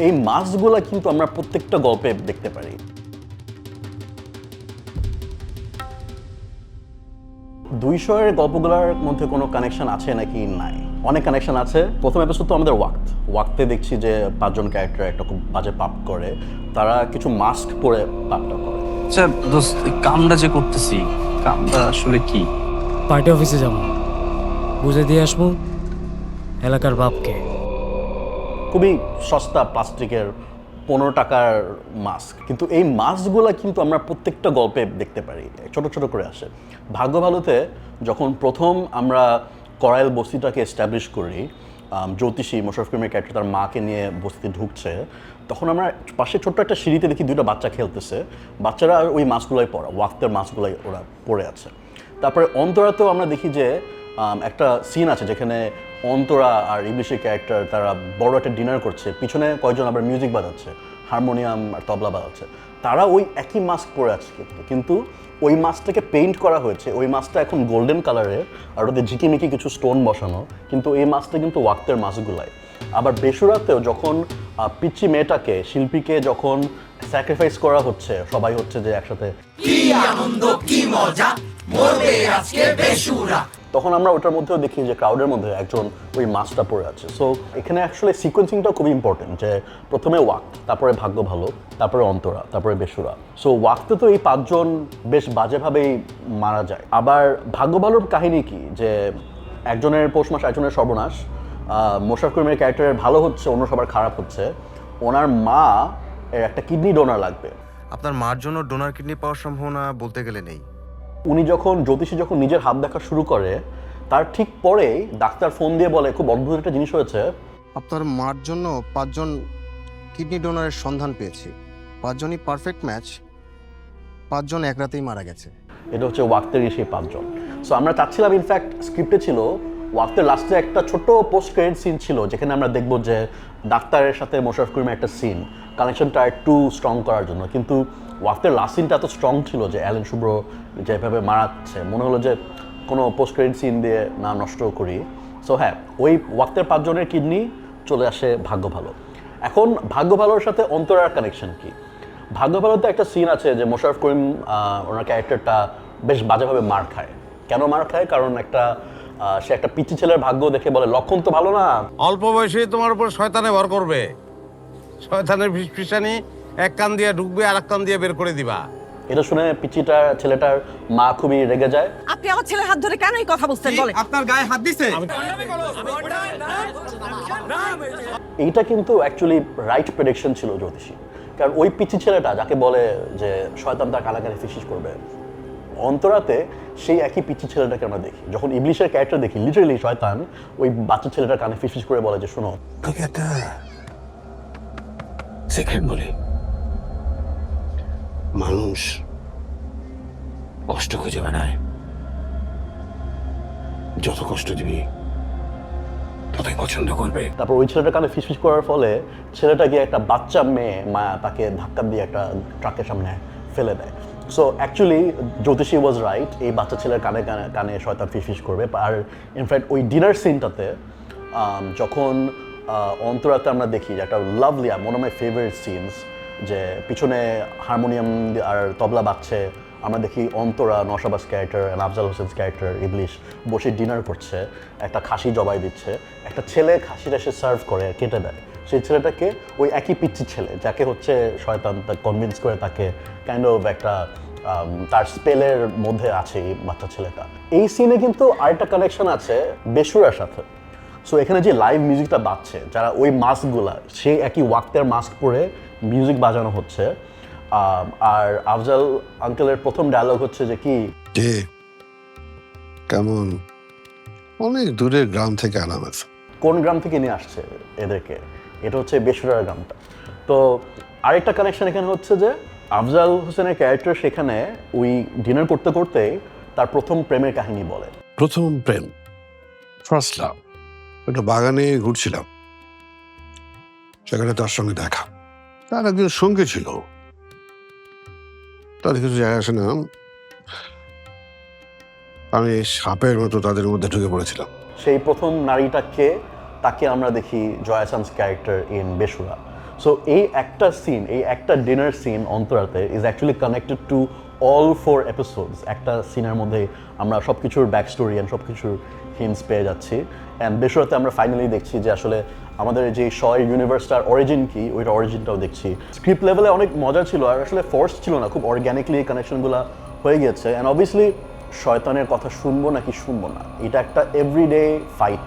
এই মাস্কগুলা কিন্তু আমরা প্রত্যেকটা গল্পে দেখতে পারি। দুইশো এর গল্পগুলোর মধ্যে কোনো কানেকশন আছে নাকি? নাই। অনেক কানেকশন আছে। প্রথম এপিসোড তো আমাদের ওয়াক্ত। ওয়াক্তে দেখছি যে পাঁচজন ক্যারেক্টার একটা খুব বাজে পাপ করে। তারা কিছু মাস্ক পরে পাপটা করে। আচ্ছা দোস্ত কামটা যে করতেছি কামটা আসলে কি? পার্টি অফিসে যাব। বুঝে দিয়ে আসব এলাকার বাপকে। খুবই সস্তা প্লাস্টিকের পনেরো টাকার মাস্ক কিন্তু এই মাস্কগুলো কিন্তু আমরা প্রত্যেকটা গল্পে দেখতে পারি, ছোট ছোট করে আসে। ভাগ্য ভালোতে যখন প্রথম আমরা করাইল বস্তিটাকে এস্টাবলিশ করি জ্যোতিষী মোশারফ করিমের ক্যারেক্টার তার মাকে নিয়ে বস্তিতে ঢুকছে, তখন আমরা পাশে ছোট্ট একটা সিঁড়িতে দেখি দুটো বাচ্চা খেলতেছে। বাচ্চারা ওই মাস্কগুলোই পরা, ওয়াক্তের মাস্কগুলোই ওরা পরে আছে। তারপরে অন্তরাতেও আমরা দেখি যে একটা সিন আছে যেখানে অন্তরা আর ইংলিশের ক্যারেক্টার তারা বড় একটা ডিনার করছে, পিছনে কয়জন আবার মিউজিক বাজাচ্ছে হারমোনিয়াম আর তবলা বাজাচ্ছে। তারা ওই একই মাস্ক পরে আছে কিন্তু কিন্তু ওই মাছটাকে পেইন্ট করা হয়েছে, ওই মাছটা এখন গোল্ডেন কালারের আর ওদের ঝিকিমিকি কিছু স্টোন বসানো, কিন্তু এই মাছটা কিন্তু ওয়াক্তের মাস্কগুলাই আবার বেসুরাতেও যখন পিচ্চি মেয়েটাকে, শিল্পীকে যখন স্যাক্রিফাইস করা হচ্ছে, সবাই হচ্ছে যে একসাথে তখন আমরা ওটার মধ্যেও দেখি যে ক্রাউডের মধ্যে একজন ওই মাছটা পড়ে আছে। সো এখানে অ্যাকচুয়ালি সিকোয়েন্সিংটা খুবই ইম্পর্টেন্ট যে প্রথমে ওয়াক তারপরে ভাগ্য ভালো তারপরে অন্তরা তারপরে বেসুরা। সো ওয়াকতে তো এই পাঁচজন বেশ বাজেভাবেই মারা যায়। আবার ভাগ্য ভালোর কাহিনী কি? যে একজনের পৌষ মাস একজনের সর্বনাশ। আহ, মোশারফ করিমের ক্যারেক্টারের ভালো হচ্ছে অন্য সবার খারাপ হচ্ছে। ওনার মা এর একটা কিডনি ডোনার লাগবে। আপনার মার জন্য ডোনার কিডনি পাওয়ার সম্ভাবনা বলতে গেলে নেই। উনি যখন জ্যোতিষী যখন নিজের হাত দেখা শুরু করে তার ঠিক পরেই ডাক্তার ফোন দিয়ে বলে খুব অদ্ভুত একটা জিনিস হয়েছে। আপনার মার জন্য পাঁচজন কিডনি ডোনারের সন্ধান পেয়েছি। পাঁচজনই পারফেক্ট ম্যাচ পাঁচজন এক রাতেই মারা গেছে। এটা হচ্ছে ওয়াক্তেরই সেই পাঁচজন। সো আমরা চাচ্ছিলাম ইনফ্যাক্ট স্ক্রিপ্টে ছিল ওয়াক্তের লাস্টে একটা ছোট পোস্ট ক্রেডিট সিন ছিল, যেখানে আমরা দেখব যে ডাক্তারের সাথে মোশারফ করিমের একটা সিন কানেকশনটা একটু স্ট্রং করার জন্য। কিন্তু ওয়াক্তের লাস্ট সিনটা এত স্ট্রং ছিল যে অ্যালেন শুভ্র যেভাবে মারাচ্ছে, মনে হলো যে কোনো পোস্ট ক্রেডিট সিন দিয়ে না নষ্ট করি। সো হ্যাঁ ওই ওয়াক্তের পাঁচজনের কিডনি চলে আসে ভাগ্য ভালো এখন ভাগ্য ভালোর সাথে অন্তরার কানেকশন কি? ভাগ্য ভালোতে একটা সিন আছে যে মোশারফ করিম ওনার ক্যারেক্টারটা বেশ বাজেভাবে মার খায়। কেন মার খায়? কারণ একটা সে একটা পিচি ছেলের ভাগ্য দেখে বলে লক্ষণ তো ভালো না। অল্প বয়সে তোমার উপর শয়তানে ভর করবে। শয়তানের ফিসফিসানি এক কান দিয়ে ঢুকবে আর এক কান দিয়ে বের করে দিবা। এটা শুনে পিচিটা ছেলেটার মা খুবই রেগে যায়। আপনি আমার ছেলের হাত ধরে কেন এই কথা বলছেন বলেন। আপনার গায়ে হাত দিছে? এইটা কিন্তু অ্যাকচুয়ালি রাইট প্রেডিকশন ছিল জ্যোতিষী। কারণ ওই পিচি ছেলেটা যাকে বলে যে শয়তান তার কানাকানি ফিসিস করবে অন্তরাতে সেই একই পিচি ছেলেটাকে আমরা দেখি। যখন ইংলিশের ক্যারেক্টার দেখি লিটারেলি শয়তান ওই বাচ্চা ছেলেটার কানে ফিসফিস করে বলে যে শোনো। তোকে একটা সেকেন্ড বলি। মানুষ কষ্ট খুঁজে বেড়ায়। যত কষ্ট দিবি ততই পছন্দ করবে। তারপর ওই ছেলেটার কানে ফিসফিস করার ফলে ছেলেটা গিয়ে একটা বাচ্চা মেয়ে মায়া তাকে ধাক্কা দিয়ে একটা ট্রাকের সামনে ফেলে দেয়। সো অ্যাকচুয়ালি জ্যোতিষী ওয়াজ রাইট এই বাচ্চা ছেলের কানে কানে কানে শয়তান ফিসফিস করবে। আর ইনফ্যাক্ট ওই ডিনার সিনটাতে যখন অন্তরাতে আমরা দেখি যে একটা lovely one of my favourite scenes যে পিছনে হারমোনিয়াম আর তবলা বাজছে, আমরা দেখি অন্তরা নশাবাস ক্যারেক্টার আফজাল হোসেন ক্যারেক্টার ইবলিশ, বসে ডিনার করছে, একটা খাসি জবাই দিচ্ছে, একটা ছেলে খাসিটা সে সার্ভ করে আর কেটে দেয়। সেই ছেলেটাকে ওই একই পিচ্ছি ছেলে যাকে হচ্ছে শয়তান কনভিন্স করে তাকে কাইন্ড অফ একটা তার স্পেলের মধ্যে আছে এই বাচ্চা ছেলেটা। এই সিনে কিন্তু আরেকটা কানেকশন আছে বেসুরার সাথে। সো এখানে যে লাইভ মিউজিকটা বাজছে যারা ওই মাস্কগুলা সেই একই ওয়াক্তের মাস্ক পরে মিউজিক বাজানো হচ্ছে। আর আফজাল আঙ্কেলের প্রথম ডায়লগ হচ্ছে যে কি কেমন? অনেক দূরের গ্রাম থেকে আনা কোন গ্রাম থেকে নিয়ে আসছে এদেরকে? এটা হচ্ছে বেসুরার গ্রামটা তো আরেকটা কানেকশন এখানে হচ্ছে যে আফজাল হোসেনের ক্যারেক্টার সেখানে ওই ডিনার করতে করতে তার প্রথম প্রেমের কাহিনী বলে। প্রথম প্রেম ফার্স্ট লাভ একটা বাগানে ঘুরছিলাম। সেখানে তার সঙ্গে দেখা। তার একজন সঙ্গে ছিল। তাদের কিছু জায়গা আসে না আমি সাপের মতো তাদের মধ্যে ঢুকে পড়েছিলাম। সেই প্রথম নারীটাকে তাকে আমরা দেখি জয়াসান্স ক্যারেক্টার ইন বেসুরা সো এই একটা সিন এই একটা dinner scene অন্তরাতে is actually connected to all four episodes একটা সিনের মধ্যে আমরা সব কিছুর ব্যাক স্টোরি অ্যান্ড সব কিছুর হিন্টস পেয়ে যাচ্ছি। অ্যান্ড বেসরতে আমরা ফাইনালি দেখছি যে আসলে আমাদের যে শয় ইউনিভার্সটার অরিজিন কি ওইটা অরিজিনটাও দেখছি। স্ক্রিপ্ট লেভেলে অনেক মজা ছিল আর আসলে ফোর্স ছিল না, খুব অর্গ্যানিকলি এই কানেকশনগুলো হয়ে গেছে অ্যান্ড অবভিয়াসলি শয়তানের কথা শুনব নাকি শুনব না? এটা একটা এভরিডে ফাইট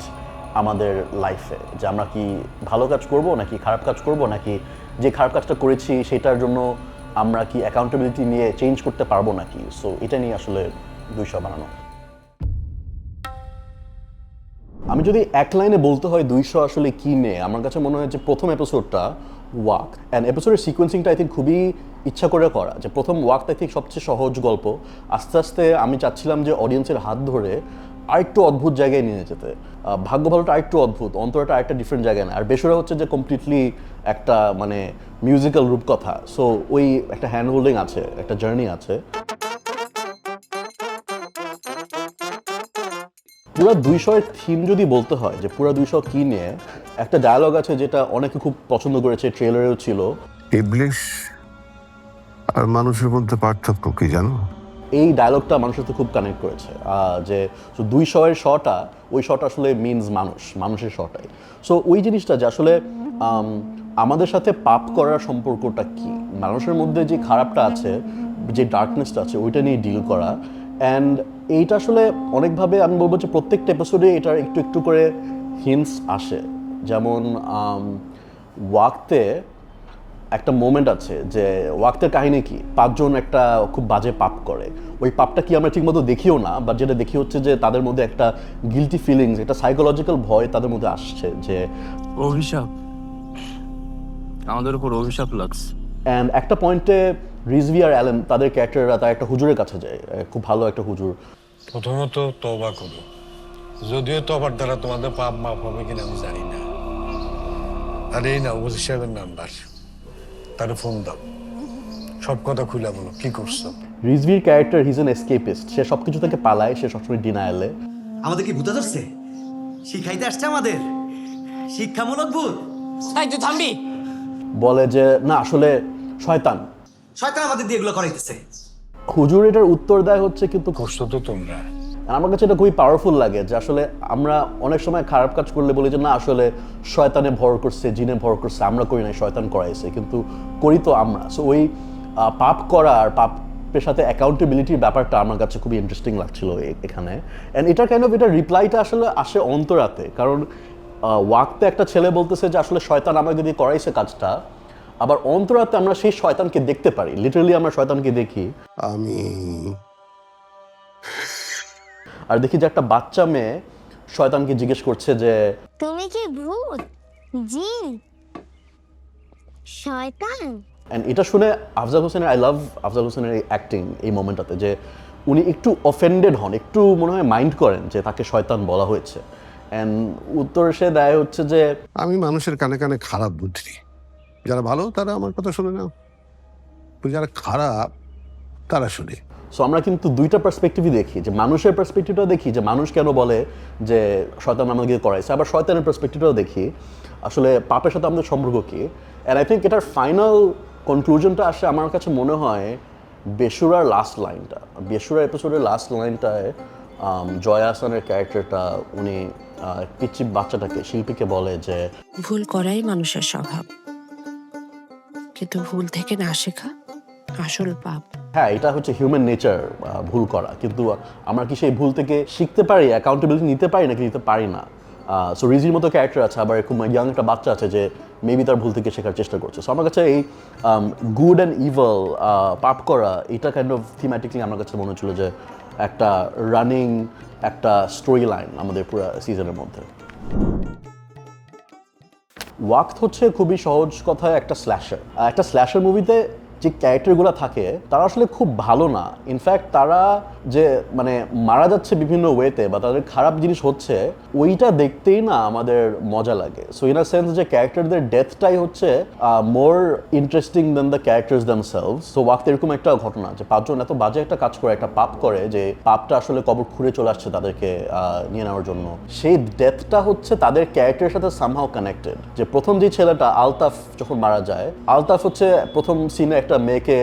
আমাদের লাইফে যে আমরা কি ভালো কাজ করব নাকি খারাপ কাজ করব? নাকি যে খারাপ কাজটা করেছি সেটার জন্য আমরা কি অ্যাকাউন্টেবিলিটি নিয়ে চেঞ্জ করতে পারব নাকি? সো এটা নিয়ে আসলে দুইশো বানানো। আমি যদি এক লাইনে বলতে হয় দুইশো আসলে কি নিয়ে, আমার কাছে মনে হয় যে প্রথম এপিসোডটা ওয়াক। অ্যান্ড এপিসোডের সিকোয়েন্সিংটা আই থিঙ্ক খুবই ইচ্ছা করে করা। যে প্রথম ওয়াকটা ঠিক সবচেয়ে সহজ গল্প। আস্তে আস্তে আমি চাচ্ছিলাম যে অডিয়েন্সের হাত ধরে আরেকটু অদ্ভুত জায়গায় নিয়ে যেতে। ভাগ্য ভালোটা আরেকটু অদ্ভুত, অন্তরটা আরেকটা ডিফারেন্ট জায়গায় না আর বেসরা হচ্ছে যে কমপ্লিটলি একটা মানে মিউজিক্যাল রূপকথা। সো ওই একটা হ্যান্ড হোল্ডিং আছে, একটা জার্নি আছে। পুরো দুইশোর থিম যদি বলতে হয়, যে পুরো দুইশো কি নিয়ে, একটা ডায়লগ আছে যেটা অনেকে খুব পছন্দ করেছে ট্রেলারেও ছিল। আর মানুষের মধ্যে পার্থক্য কি জানো? এই ডায়লগটা মানুষের সাথে খুব কানেক্ট করেছে যে, so দুই শয়ের শটা ওই শট আসলে মিনস মানুষ, মানুষের শটাই সো ওই জিনিসটা যে আসলে আমাদের সাথে পাপ করার সম্পর্কটা কি? মানুষের মধ্যে যে খারাপটা আছে, যে ডার্কনেসটা আছে, ওইটা নিয়ে ডিল করা। অ্যান্ড এইটা আসলে অনেকভাবে আমি বলব যে প্রত্যেকটা এপিসোডে এটার একটু একটু করে হিন্টস আসে। যেমন ওয়াকতে একটা মোমেন্ট আছে যে ওয়াক্তের কাহিনী কি? পাঁচজন একটা খুব বাজে পাপ করে। ওই পাপটা কি আমরা ঠিকমতো দেখিও না বা যেটা দেখি হচ্ছে যে তাদের মধ্যে একটা গিলটি ফিলিংস একটা সাইকোলজিক্যাল ভয় তাদের মধ্যে আসছে যে অভিশাপ। আমাদের উপর অভিশাপ লাগছে। অ্যান্ড একটা পয়েন্টে রিজভি আর অ্যালেন তাদের ক্যারেক্টাররা তার একটা হুজুরের কাছে যায়। খুব ভালো একটা হুজুর। প্রথমত তবা করো। যদিও তবার দ্বারা তোমাদের পাপ মাপ হবে কিনা আমি জানি না। আর এই না সাহেবের নাম্বার। তার ফোন দাও। সব কথা খুলে বলো কি করছ? রিজভির ক্যারেক্টার হিজ এন এসকেপিস্ট সে সব কিছু থেকে পালায় সে সবসময় ডিনায়ালে আমাদের কি ভূতা ধরছে? শিখাইতে আসছে আমাদের? শিক্ষামূলক ভূত? এই তুই থামবি। বলে যে না আসলে শয়তান। শয়তান আমাদের দিয়ে এগুলো করাইতেছে। হুজুর এটার উত্তর দেয় হচ্ছে কিন্তু করছ তো তোমরা। আর আমার কাছে এটা খুবই পাওয়ারফুল লাগে যে আসলে আমরা অনেক সময় খারাপ কাজ করলে বলি যে, না, আসলে শয়তানে ভর করছে, জিনে ভর করছে, আমরা করি নাই, শয়তান করাইছে। কিন্তু করি তো আমরা। সো ওই পাপ করা আর পাপের সাথে অ্যাকাউন্টেবিলিটির ব্যাপারটা আমার কাছে খুবই ইন্টারেস্টিং লাগছিল এখানে। অ্যান্ড এটা কাইন্ড অফ এটা রিপ্লাইটা আসলে আসে অন্তরাতে। কারণ ওয়াক্তে একটা ছেলে বলতেছে যে, আসলে শয়তান আমাকে দিয়ে করাইছে কাজটা, আবার অন্তরাতে আমরা সেই শয়তানকে দেখতে পারি। লিটারালি আমরা শয়তানকে দেখি। আমি আর দেখি যে একটা বাচ্চা মেয়ে শয়তানকে জিজ্ঞেস করছে যে তুমি কি ভূত? জিন? শয়তান? অ্যান্ড এটা শুনে আফজাল হোসেনের আই লাভ আফজাল হোসেনের এই অ্যাক্টিং এই মোমেন্টটাতে যে উনি একটু অফেন্ডেড হন একটু মনে হয় মাইন্ড করেন যে তাকে শয়তান বলা হয়েছে। অ্যান্ড উত্তর সে দেয় হচ্ছে যে আমি মানুষের কানে কানে খারাপ বুদ্ধি। যারা ভালো তারা আমার কথা শুনে না যারা খারাপ তারা শুনে। সো আমরা কিন্তু দুইটা পার্সপেক্টিভই দেখি, যে মানুষের পার্সপেক্টিভটাও দেখি, যে মানুষ কেন বলে যে শয়তান আমাকে করাইছে, আবার শয়তানের পার্সপেক্টিভটাও দেখি। আসলে পাপের সাথে আমাদের সম্পর্ক কি? অ্যান্ড আই থিঙ্ক এটার ফাইনাল কনক্লুশনটা আসে আমার কাছে মনে হয় বেসুরার লাস্ট লাইনটা বেসুরা এপিসোডের লাস্ট লাইনটায় জয়া হাসানের ক্যারেক্টারটা উনি পিচ্চি বাচ্চাটাকে, শিল্পীকে বলে যে ভুল করাই মানুষের স্বভাব। কিন্তু ভুল থেকে না শেখা আসল পাপ। হ্যাঁ এটা হচ্ছে হিউম্যান নেচার ভুল করা। কিন্তু আমরা কি সেই ভুল থেকে শিখতে পারি অ্যাকাউন্টেবিলিটি নিতে পারি নাকি নিতে পারি না? সো রিজির মতো ক্যারেক্টার আছে, আবার এরকম ইয়াং একটা বাচ্চা আছে যে মেবি তার ভুল থেকে শেখার চেষ্টা করছে। সো আমার কাছে এই গুড অ্যান্ড ইভল পাপ করা, এটা কাইন্ড অফ থিমেটিকলি আমার কাছে মনে হচ্ছিল যে একটা রানিং একটা স্টোরি লাইন আমাদের পুরো সিজনের মধ্যে। ওয়াক্ত হচ্ছে খুবই সহজ কথায় একটা স্ল্যাশার একটা স্ল্যাশার মুভিতে যে ক্যারেক্টারগুলো থাকে, তারা আসলে খুব ভালো না। ইনফ্যাক্ট তারা যে মানে মারা যাচ্ছে বিভিন্ন ওয়েতে বা তাদের খারাপ জিনিস হচ্ছে, ওইটা দেখতেই না আমাদের মজা লাগে। সো ইন আ সেন্স যে ক্যারেক্টারদের ডেথটাই হচ্ছে more interesting than the characters themselves so ওয়াক্ত এরকম একটা ঘটনা যে, পাঁচজন এত বাজে একটা কাজ করে, একটা পাপ করে যে, পাপটা আসলে কবর খুঁড়ে চলে আসছে তাদেরকে নিয়ে নেওয়ার জন্য। সেই ডেথটা হচ্ছে তাদের ক্যারেক্টারের সাথে সামহাও কানেক্টেড যে প্রথম যে ছেলেটা আলতাফ যখন মারা যায়, আলতাফ হচ্ছে প্রথম সিনে একটা মেয়েকে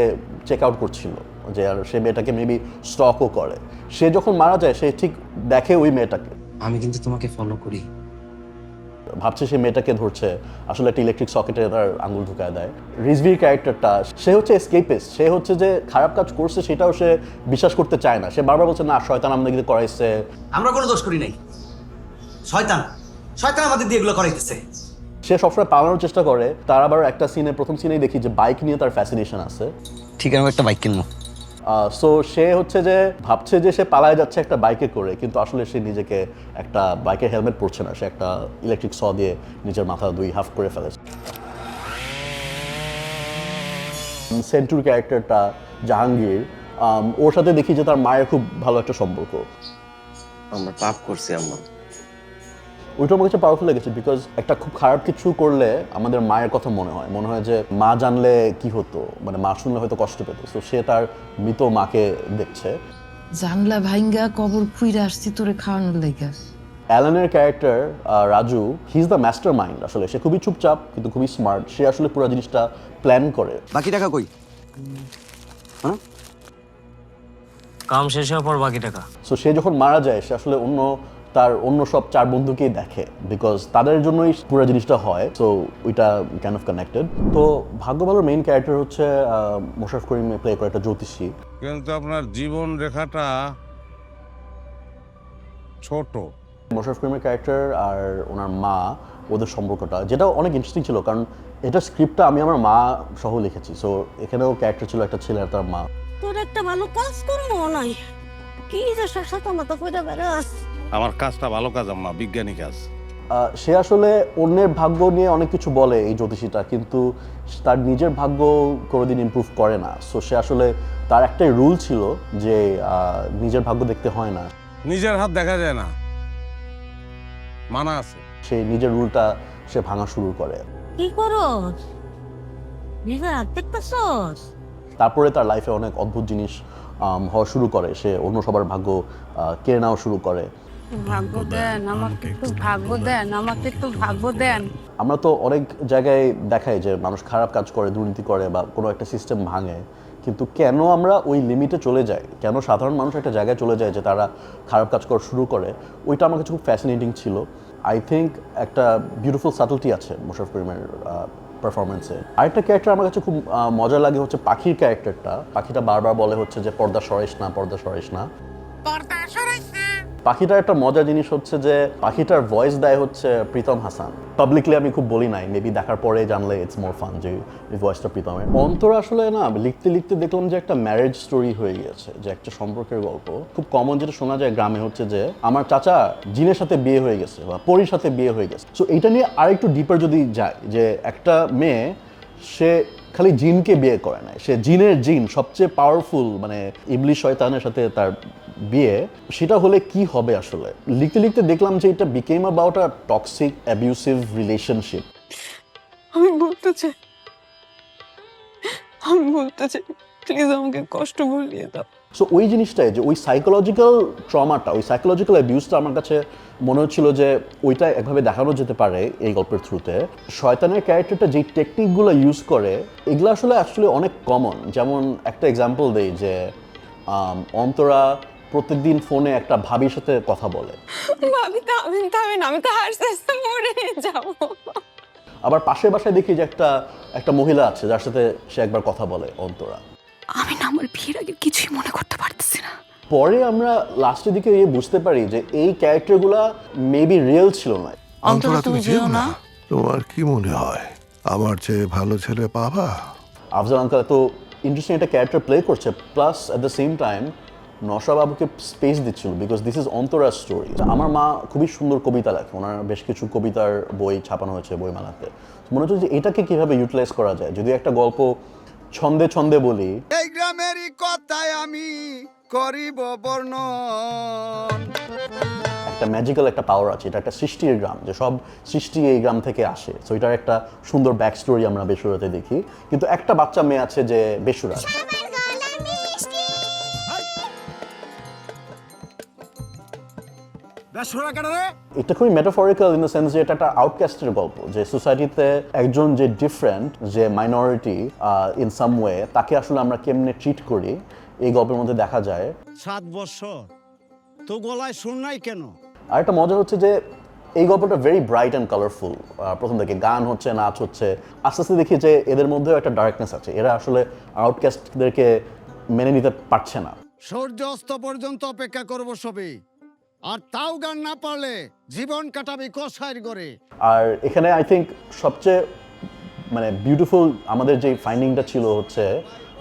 চেক আউট করছিল যে আর সে মেয়েটাকে মেবি স্টকও করে। সে যখন মারা যায় সে ঠিক দেখে ওই মেয়েটাকে। আমি কিন্তু তোমাকে ফলো করি। ভাবছে সে মেয়েটাকে ধরছে আসলে একটা ইলেকট্রিক সকেটে তার আঙুল ঢুকায় দেয়। রিজভির ক্যারেক্টারটা সে হচ্ছে এসকেপিস্ট সে হচ্ছে যে খারাপ কাজ করছে সেটাও সে বিশ্বাস করতে চায় না। সে বারবার বলছে না শয়তান আমাদেরকে করাইছে। আমরা কোনো দোষ করি নাই। শয়তান শয়তান আমাদের দিয়ে এগুলো করাইতেছে। সে সবসময় পালানোর চেষ্টা করে। তার আবার একটা সিনে প্রথম সিনেই দেখি যে বাইক নিয়ে তার ফ্যাসিনেশন আছে। ঠিক আছে আমি একটা বাইক কিনবো। সো সে হচ্ছে যে ভাবছে যে সে পালায় যাচ্ছে একটা বাইকে করে কিন্তু আসলে সে নিজেকে একটা বাইকের হেলমেট পরছে না। সে একটা ইলেকট্রিক স দিয়ে নিজের মাথা দুই হাফ করে ফেলেছে। সেন্টুর ক্যারেক্টারটা জাহাঙ্গীর ওর সাথে দেখি যে তার মায়ের খুব ভালো একটা সম্পর্ক। আমরা পাপ করছি আমরা ওইটা আমার কাছে পাওয়ারফুল লেগেছে বিকজ একটা খুব খারাপ কিছু করলে আমাদের মায়ের কথা মনে হয়। মনে হয় যে মা জানলে কি হতো? মানে মা শুনলে হয়তো কষ্ট পেত। তো সে তার মৃত মাকে দেখছে। জানলা ভাইঙ্গা কবর খুইরা আসছি তোরে খাওয়ানোর লেগে। অ্যালানের character Raju he is the master mind আসলে। সে খুবই চুপচাপ কিন্তু খুবই স্মার্ট সে আসলে পুরো জিনিসটা প্ল্যান করে। বাকি টাকা কই? কাম শেষ হওয়ার পর বাকি টাকা। সো সে যখন মারা যায় সে আসলে অন্য তার অন্য সব চার বন্ধুকেই দেখে বিকজ তাদের জন্যই পুরো জিনিসটা হয় সো ওইটা ক্যান অফ কানেক্টেড তো ভাগ্য ভালোর মেইন ক্যারেক্টার হচ্ছে মোশারফ করিম প্লে করে একটা জ্যোতিষী। কিন্তু আপনার জীবন রেখাটা ছোট। মোশারফ করিমের ক্যারেক্টার আর ওনার মা ওদের সম্পর্কটা যেটা অনেক ইন্টারেস্টিং ছিল কারণ এটা স্ক্রিপ্টটা আমি আমার মা সহ লিখেছি সো এখানেও ক্যারেক্টার ছিল একটা ছেলে আর তার মা। তোর একটা ভালো কাজ করব নাই। কি যে শাসা মাথা কইরা বেড়াস। আমার কাজটা ভালো কাজ আম্মা বিজ্ঞানী কাজ। আহ, সে আসলে অন্যের ভাগ্য নিয়ে অনেক কিছু বলে এই জ্যোতিষীটা কিন্তু তার নিজের ভাগ্য কোনোদিন ইমপ্রুভ করে না। সো সে আসলে তার একটাই রুল ছিল যে নিজের ভাগ্য দেখতে হয় না। নিজের হাত দেখা যায় না। মানা আছে। সে নিজের রুলটা সে ভাঙা শুরু করে। কি করস? নিজের হাত দেখতেছস? তারপরে তার লাইফে অনেক অদ্ভুত জিনিস হওয়া শুরু করে। সে অন্য সবার ভাগ্য আহ, কেড়ে নেওয়া শুরু করে। ভাগ্য দেন আমাকে একটু ভাগ্য দেন আমাকে একটু ভাগ্য দেন আমরা তো অনেক জায়গায় দেখাই যে মানুষ খারাপ কাজ করে দুর্নীতি করে বা কোনো একটা সিস্টেম ভাঙে কিন্তু কেন আমরা ওই লিমিটে চলে যাই? কেন সাধারণ মানুষ একটা জায়গায় চলে যায় যে তারা খারাপ কাজ করা শুরু করে? ওইটা আমার কাছে খুব ফ্যাসিনেটিং ছিল। আই থিঙ্ক একটা বিউটিফুল সাটলটি আছে মোশারফ করিমের পারফরমেন্সে আরেকটা ক্যারেক্টার আমার কাছে খুব মজা লাগে হচ্ছে পাখির ক্যারেক্টারটা পাখিটা বারবার বলে হচ্ছে যে পর্দা সরাইস না। পর্দা সরাইস না। পাখিটার একটা মজার জিনিস হচ্ছে যে পাখিটার ভয়েস দেয় হচ্ছে প্রীতম হাসান। পাবলিকলি আমি খুব বলি নাই মেবি দেখার পরে জানলে ইটস মোর ফান যে ভয়েসটা প্রীতমের। অন্তর আসলে না, লিখতে লিখতে দেখলাম যে একটা ম্যারেজ স্টোরি হয়ে গিয়েছে, যে একটা সম্পর্কের গল্প। খুব কমন যেটা শোনা যায় গ্রামে হচ্ছে যে আমার চাচা জিনের সাথে বিয়ে হয়ে গেছে বা পরীর সাথে বিয়ে হয়ে গেছে। সো এটা নিয়ে আরেকটু ডিপার যদি যায় যে একটা মেয়ে, সে খালি জিনকে বিয়ে করে না সে জিনের জিন, সবচেয়ে পাওয়ারফুল মানে ইবলিশ শয়তানের সাথে তার বিয়ে, সেটা হলে কি হবে আসলে? লিখতে লিখতে দেখলাম যে এটা became about a toxic abusive relationship আমি বলতে চাই, আমি বলতে চাই প্লিজ আমাকে কষ্ট ভুলিয়ে দাও। সো ওই জিনিসটাই যে ওই সাইকোলজিক্যাল ট্রমাটা ওই সাইকোলজিক্যাল অ্যাবিউসটা আমার কাছে মনে হচ্ছিল যে ওইটা একভাবে দেখানো যেতে পারে এই গল্পের থ্রুতে শয়তানের ক্যারেক্টারটা যেই টেকনিকগুলো ইউজ করে এগুলো আসলে অ্যাকচুয়ালি অনেক কমন যেমন একটা এক্সাম্পল দেই যে অন্তরা প্রত্যেকদিন ফোনে একটা ভাবির সাথে কথা বলে। ভাবি থামেন থামেন আমি তো হাসতে হাসতে মরে যাব। আবার পাশের বাসায় দেখি যে একটা একটা মহিলা আছে যার সাথে সে একবার কথা বলে অন্তরা। আমি না আমার বিয়ের আগে কিছুই মনে করতে পারতেছি না। পরে আমরা লাস্টের দিকে গিয়ে বুঝতে পারি যে এই ক্যারেক্টারগুলো মেবি রিয়েল ছিল না। অন্তরা তুমি যেও না। তোমার কি মনে হয়? আমার চেয়ে ভালো ছেলে পাবা? আফজাল আঙ্কাল তো ইন্টারেস্টিং একটা ক্যারেক্টার প্লে করছে plus at the same time Nosha বাবুকে স্পেস দিচ্ছিল because this is Antara story আমার মা খুবই সুন্দর কবিতা লেখে ওনার বেশ কিছু কবিতার বই ছাপানো হয়েছে বইমেলাতে। মনে হচ্ছে যে এটাকে কীভাবে ইউটিলাইজ করা যায়? যদি একটা গল্প ছন্দে ছন্দে বলি কথায় আমি করিব বর্ণন একটা ম্যাজিক্যাল একটা পাওয়ার আছে এটা একটা সৃষ্টির গ্রাম যে সব সৃষ্টি এই গ্রাম থেকে আসে। সো এটার একটা সুন্দর ব্যাক স্টোরি আমরা বেসুরাতে দেখি। কিন্তু একটা বাচ্চা মেয়ে আছে যে বেসুরা। এটা খুবই মেটাফরিক্যাল ইন দ্য সেন্স যে এটা একটা আউটকাস্টের গল্প যে সোসাইটিতে একজন যে ডিফারেন্ট যে মাইনরিটি ইন সাম ওয়ে তাকে আসলে আমরা কেমনে ট্রিট করি এই গল্পের মধ্যে দেখা যায়। সাত বছর তো গলায় শুন নাই কেন? আর একটা মজা হচ্ছে যে এই গল্পটা ভেরি ব্রাইট অ্যান্ড কালারফুল প্রথম থেকে গান হচ্ছে নাচ হচ্ছে আস্তে আস্তে দেখি যে এদের মধ্যেও একটা ডার্কনেস আছে এরা আসলে আউটকাস্টদেরকে মেনে নিতে পারছে না। সূর্য অস্ত পর্যন্ত অপেক্ষা করব সবে। আর তাও গান না পারলে জীবন কাটাবি কষাইর করে আর এখানে আই থিঙ্ক সবচেয়ে মানে বিউটিফুল আমাদের যে ফাইন্ডিংটা ছিল হচ্ছে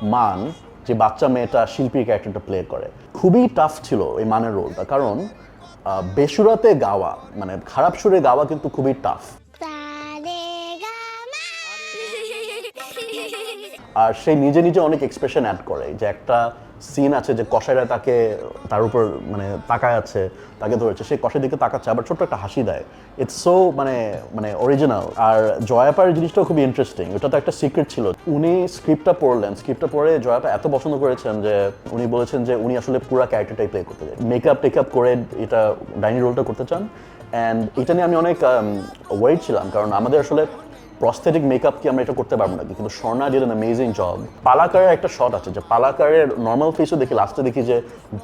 মান যে বাচ্চা মেয়েটা শিল্পীর ক্যারেক্টারটা প্লে করে। খুবই টাফ ছিল এই মানের রোলটা কারণ বেসুরাতে গাওয়া মানে খারাপ সুরে গাওয়া কিন্তু খুবই টাফ আর সে নিজে নিজে অনেক এক্সপ্রেশন অ্যাড করে যে একটা সিন আছে যে কষাইরা তাকে, তার উপর মানে তাকায় আছে, তাকে ধরেছে সেই কষাই দিকে তাকাচ্ছে, আবার ছোট্ট একটা হাসি দেয়। ইটস সো মানে মানে অরিজিনাল আর জয়াপার জিনিসটাও খুবই ইন্টারেস্টিং ওটা তো একটা সিক্রেট ছিল। উনি স্ক্রিপ্টটা পড়লেন স্ক্রিপ্টটা পড়ে জয়াপা এত পছন্দ করেছেন যে, উনি বলেছেন যে উনি আসলে পুরা ক্যারেক্টারটাই প্লে করতে চান মেকআপ টেকআপ করে এটা ডাইনি রোলটা করতে চান। অ্যান্ড এটা নিয়ে আমি অনেক ওয়েট ছিলাম, কারণ আমাদের আসলে প্রস্থেটিক মেকআপ কি আমরা এটা করতে পারব নাকি? কিন্তু স্বর্ণা ডিড অ্যামেজিং জব পালাকারের একটা শট আছে যে পালাকারের নর্মাল ফেসও দেখি লাস্টে দেখি যে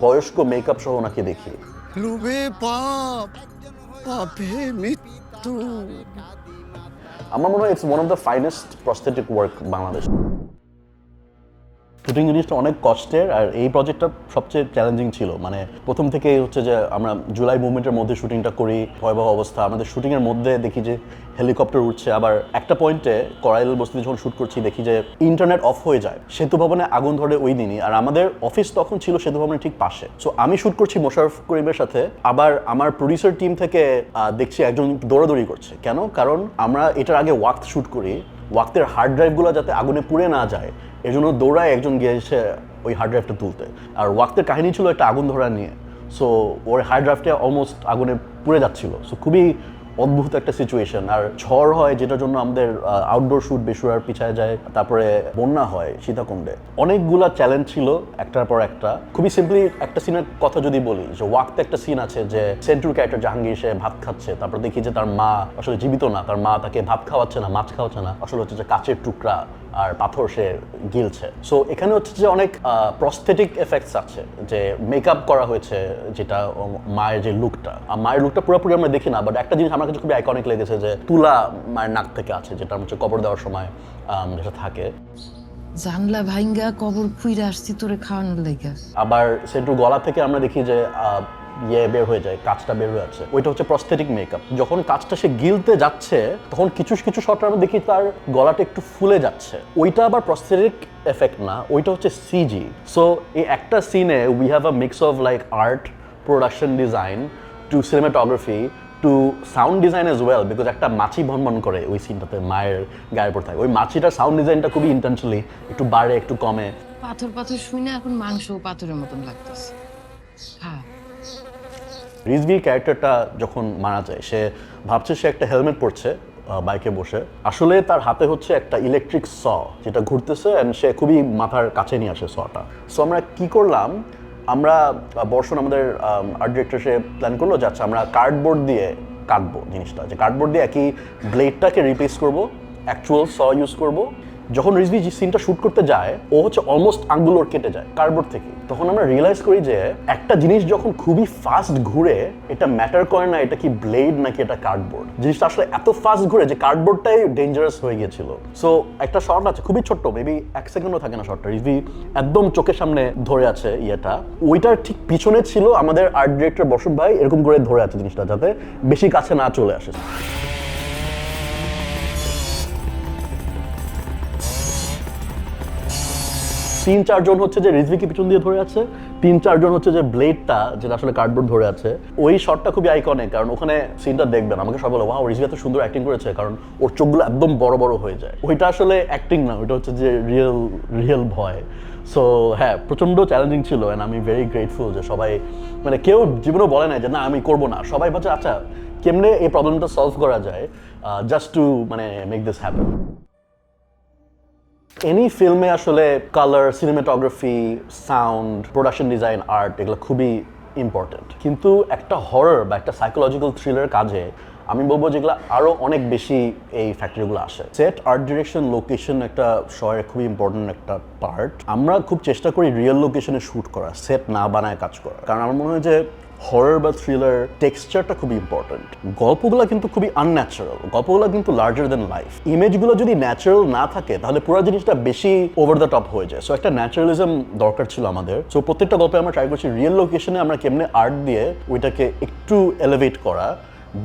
বয়স্ক মেকআপ সহ ওনাকে দেখি। লুবে পাপ পাপে মৃত্যু। আমার মনে হয় it's one of the finest prosthetic work Bangladesh. Shooting জিনিসটা অনেক কষ্টের আর এই প্রজেক্টটা সবচেয়ে চ্যালেঞ্জিং ছিল। মানে প্রথম থেকে হচ্ছে যে আমরা জুলাই মুভমেন্টের মধ্যে শুটিংটা করি, ভয়াবহ অবস্থা। আমাদের শুটিংয়ের মধ্যে দেখি যে হেলিকপ্টার উঠছে আবার একটা পয়েন্টে করাইল বস্তিতে যখন শুট করছি, দেখি যে ইন্টারনেট অফ হয়ে যায়। সেতু ভবনে আগুন ধরে ওই দিনই। আর আমাদের অফিস তখন ছিল সেতু ভবনের ঠিক পাশে। সো আমি শুট করছি মোশারফ করিমের সাথে। আবার আমার প্রডিউসার টিম থেকে দেখছি একজন দৌড়াদৌড়ি করছে। কেন? কারণ আমরা এটার আগে ওয়াক্ত শুট করি। ওয়াক্তের হার্ড ড্রাইভগুলো যাতে আগুনে পুড়ে না যায়। এই জন্য দৌড়ায় একজন গিয়েছে ওই হার্ড ড্রাইভটা তুলতে। আর ওয়াক্তের কাহিনী ছিল একটা আগুন ধরা নিয়ে। সো ওর হার্ড ড্রাইভটা অলমোস্ট আগুনে পুড়ে যাচ্ছিল। সো খুবই অদ্ভুত একটা সিচুয়েশন আর ঝড় হয় যেটার জন্য আমাদের আউটডোর শুট বেসুরার পিছায় যায়, তারপরে বন্যা হয় সীতাকুণ্ডে। অনেকগুলা চ্যালেঞ্জ ছিল একটার পর একটা। খুবই সিম্পলি একটা সিনের কথা যদি বলি, যে ওয়াক্তে একটা সিন আছে যে সেন্টুর ক্যারেক্টার জাহাঙ্গীর সে ভাত খাচ্ছে, তারপর দেখি যে তার মা আসলে জীবিত না, তার মা তাকে ভাত খাওয়াচ্ছে না, মাছ খাওয়াচ্ছে না। আসলে হচ্ছে যে কাচের টুকরা আর পাথর সে গিলছে। সো এখানে হচ্ছে যে অনেক প্রস্থেটিক এফেক্টস আছে, যে মেকআপ করা হয়েছে যেটা মায়ের যে লুকটা আর মায়ের লুকটা পুরোপুরি আমরা দেখি না বাট একটা জিনিস আমার কাছে খুবই আইকনিক লেগেছে যে তুলা মায়ের নাক থেকে আছে যেটা হচ্ছে কবর দেওয়ার সময় যেটা থাকে। জানলা ভাইঙ্গা কবর খুইরা আসছি তোরে খাওয়ানোর লেগে। আবার সেটু গলা থেকে আমরা দেখি যে ইয়ে বের হয়ে যায় কাজটা বের হয়ে যাচ্ছে ওইটা হচ্ছে প্রস্থেটিক মেকআপ যখন কাজটা সে গিলতে যাচ্ছে তখন কিছু কিছু শটে আমরা দেখি তার গলাটা একটু ফুলে যাচ্ছে। ওইটা আবার প্রস্থেটিক এফেক্ট না ওইটা হচ্ছে সিজি সো এই একটা সিনে we have a mix of like art production design to cinematography to sound design as well because একটা মাছি ভনভন করে ওই সিনটাতে মায়ের গায়ের উপর থাকে। ওই মাছিটার সাউন্ড ডিজাইনটা খুবই ইন্টেনশনালি একটু বাড়ে একটু কমে। পাথর পাথর শুই না এখন মাংস পাথরের মতন লাগতেছে। হ্যাঁ। রিজভির ক্যারেক্টারটা যখন মারা যায় সে ভাবছে সে একটা হেলমেট পরছে বাইকে বসে। আসলে তার হাতে হচ্ছে একটা ইলেকট্রিক স যেটা ঘুরতেছে অ্যান্ড সে খুবই মাথার কাছে নিয়ে আসে সটা সো আমরা কি করলাম আমরা বর্ষণ আমাদের আর্ট ডিরেক্টর সে প্ল্যান করল যে আচ্ছা আমরা কার্ডবোর্ড দিয়ে কাটবো জিনিসটা। যে কার্ডবোর্ড দিয়ে একই ব্লেডটাকে রিপ্লেস করব অ্যাকচুয়াল স ইউজ করব যখন রিজভি সিনটা শুট করতে যায়, ও হচ্ছে অলমোস্ট আঙ্গুলোর কেটে যায় কার্ডবোর্ড থেকে। তখন আমরা রিয়েলাইজ করি যে একটা জিনিস যখন খুবই ফাস্ট ঘুরে, এটা ম্যাটার করে না এটা কি ব্লেড নাকি এটা কার্ডবোর্ড জিনিসটা আসলে এত ফাস্ট ঘুরে যে কার্ডবোর্ডটাই ডেঞ্জারাস হয়ে গিয়েছিল। সো একটা শর্ট আছে, খুবই ছোট্ট মেবি এক সেকেন্ডও থাকে না শর্টটা রিজভি একদম চোখের সামনে ধরে আছে ইয়েটা। ওইটার ঠিক পিছনে ছিল আমাদের আর্ট ডিরেক্টর বসুব ভাই, এরকম করে ধরে আছে জিনিসটা, যাতে বেশি কাছে না চলে আসে। তিন চারজন হচ্ছে যে রিজভিকে পিছন দিয়ে ধরে আছে, তিন চারজন হচ্ছে যে ব্লেডটা যেটা আসলে কার্ডবোর্ড ধরে আছে। ওই শটটা খুবই আইকনিক কারণ ওখানে সিনটা দেখবেন, আমাকে সবাই বলে ওয়াও রিজভি এত সুন্দর অ্যাক্টিং করেছে, কারণ ওর চোখগুলো একদম বড় বড় হয়ে যায়। ওইটা আসলে অ্যাক্টিং না, ওইটা হচ্ছে যে রিয়েল রিয়েল ভয়। সো হ্যাঁ প্রচণ্ড চ্যালেঞ্জিং ছিল অ্যান্ড আমি ভেরি গ্রেটফুল যে সবাই মানে কেউ জীবনেও বলে না যে, না, আমি করব না। সবাই বলছে আচ্ছা কেমনে এই প্রবলেমটা সলভ করা যায় জাস্ট টু মানে মেক দিস হ্যাপেন এনি ফিল্মে আসলে colour cinematography sound production design art এগুলো খুবই ইম্পর্টেন্ট কিন্তু একটা হরর বা একটা সাইকোলজিক্যাল থ্রিলার কাজে আমি বলব যেগুলো আরও অনেক বেশি এই ফ্যাক্টরিগুলো আসে। সেট আর্ট ডিরেকশন লোকেশন একটা শহরের খুবই ইম্পর্টেন্ট একটা পার্ট আমরা খুব চেষ্টা করি রিয়েল লোকেশনে শ্যুট করা সেট না বানায় কাজ করা কারণ আমার মনে হয় যে হরর বা থ্রিলার টেক্সচারটা খুবই ইম্পর্টেন্ট গল্পগুলো কিন্তু খুবই আনন্যাচারাল গল্পগুলো কিন্তু লার্জার দেন লাইফ ইমেজগুলো যদি ন্যাচারাল না থাকে, তাহলে পুরো জিনিসটা বেশি ওভার দ্য টপ হয়ে যায়। সো একটা ন্যাচারালিজম দরকার ছিল আমাদের। সো প্রত্যেকটা গল্পে আমরা ট্রাই করছি রিয়েল লোকেশনে আমরা কেমনে আর্ট দিয়ে ওইটাকে একটু এলিভেট করা।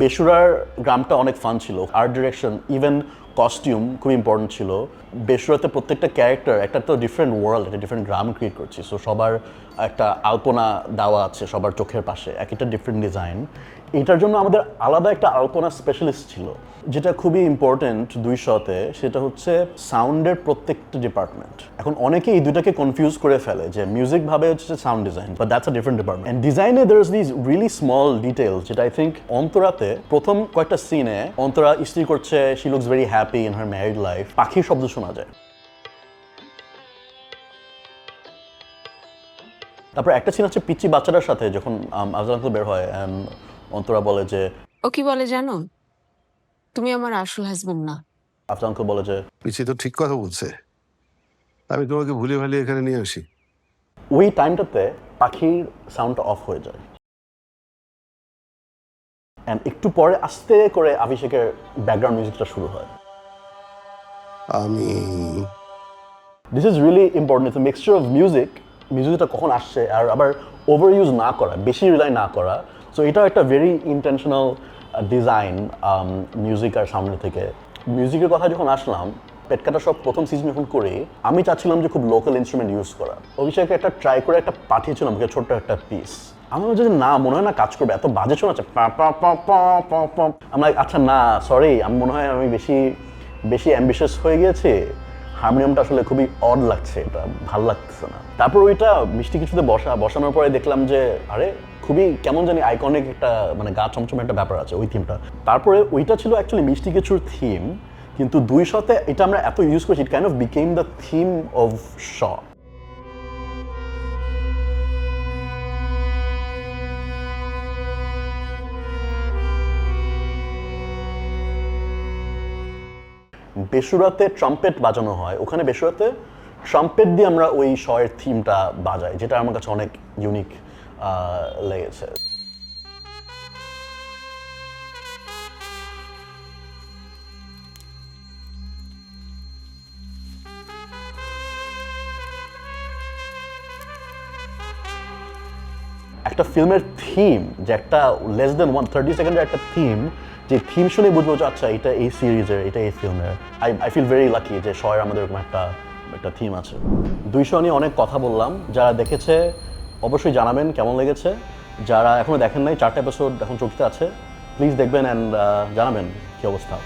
বেসুরার গ্রামটা অনেক ফান ছিল। আর্ট ডিরেকশন ইভেন কস্টিউম খুব ইম্পর্টেন্ট ছিল। বেসুরাতে প্রত্যেকটা ক্যারেক্টার একটা তো ডিফারেন্ট ওয়ার্ল্ড একটা ডিফারেন্ট গ্রাম ক্রিয়েট করছি। সো সবার একটা আলপনা দেওয়া আছে সবার চোখের পাশে, এক একটা ডিফারেন্ট ডিজাইন এটার জন্য আমাদের আলাদা একটা আলপনা স্পেশালিস্ট ছিল। যেটা খুবই ইম্পর্টেন্ট দুই শতে, সেটা হচ্ছে সাউন্ডের প্রত্যেকটা ডিপার্টমেন্ট এখন অনেকে এই দুটাকে কনফিউজ করে ফেলে যে মিউজিক ভাবে হচ্ছে sound design but that's a different department ডিজাইনে দের is this really small details যেটা আই থিঙ্ক অন্তরাতে প্রথম কয়েকটা সিনে অন্তরা স্ত্রী করছে she looks very happy in her married life পাখির শব্দ শোনা যায়। তারপর একটা সিন হচ্ছে পিচ্ছি বাচ্চাটার সাথে যখন আফজাল বের হয় অন্তরা বলে যে ও কি বলে জানো? তুমি আমার আসল হাজবেন্ড না। আফজাল বলে যে পিছিয়ে তো ঠিক কথা বলছে। আমি তোমাকে ভুলে ভালিয়ে এখানে নিয়ে আসি। ওই টাইমটাতে পাখির সাউন্ডটা অফ হয়ে যায়। অ্যান্ড একটু পরে আস্তে করে অভিষেকের ব্যাকগ্রাউন্ড মিউজিকটা শুরু হয়। আমি this is really important it's mixture of music মিউজিকটা কখন আসছে আর আবার ওভার ইউজ না করা, বেশি রিলাই না করা। সো এটাও একটা ভেরি ইন্টেনশনাল ডিজাইন মিউজিক আর সামনে থেকে। মিউজিকের কথা যখন আসলাম পেটকাটা সব প্রথম সিজন যখন করি, আমি চাচ্ছিলাম যে খুব লোকাল ইনস্ট্রুমেন্ট ইউজ করা। অভিষেক একটা ট্রাই করে একটা পাঠিয়েছিলাম আমাকে ছোট্ট একটা পিস আমি বলছি যে না, মনে হয় না কাজ করবে, এত বাজে শোনাচ্ছে আমরা আচ্ছা না সরি আমি মনে হয় আমি বেশি বেশি অ্যাম্বিশাস হয়ে গিয়েছি। হারমোনিয়ামটা আসলে খুবই অড লাগছে, এটা ভালো লাগতেছে না। তারপর ওইটা মিষ্টি কিছুতে বসা, বসানোর পরে দেখলাম যে, আরে, খুবই কেমন জানি আইকনিক একটা মানে গা চমচমে একটা ব্যাপার আছে ওই থিমটা তারপরে ওইটা ছিল অ্যাকচুয়ালি মিষ্টি কিছুর থিম কিন্তু দুই শতে এটা আমরা এত ইউজ করছি it kind of became the theme of show বেসুরাতে trumpet বাজানো হয়। ওখানে বেসুরাতে ট্রাম্পেট দিয়ে আমরা ওই শয়ের থিমটা বাজাই, যেটা আমার কাছে অনেক ইউনিক লেগেছে। একটা ফিল্মের থিম যে একটা লেস দেন ওয়ান থার্টি সেকেন্ডের একটা থিম যে থিম শুনে বুঝব যে আচ্ছা এটা এই সিরিজের এটা এই ফিল্মের I I feel very lucky যে শয়ের আমাদের এরকম একটা একটা থিম আছে। দুইশো নিয়ে অনেক কথা বললাম। যারা দেখেছে, অবশ্যই জানাবেন কেমন লেগেছে। যারা এখনও দেখেন নাই, চারটা এপিসোড এখন চলতে আছে প্লিজ দেখবেন অ্যান্ড জানাবেন কী অবস্থা।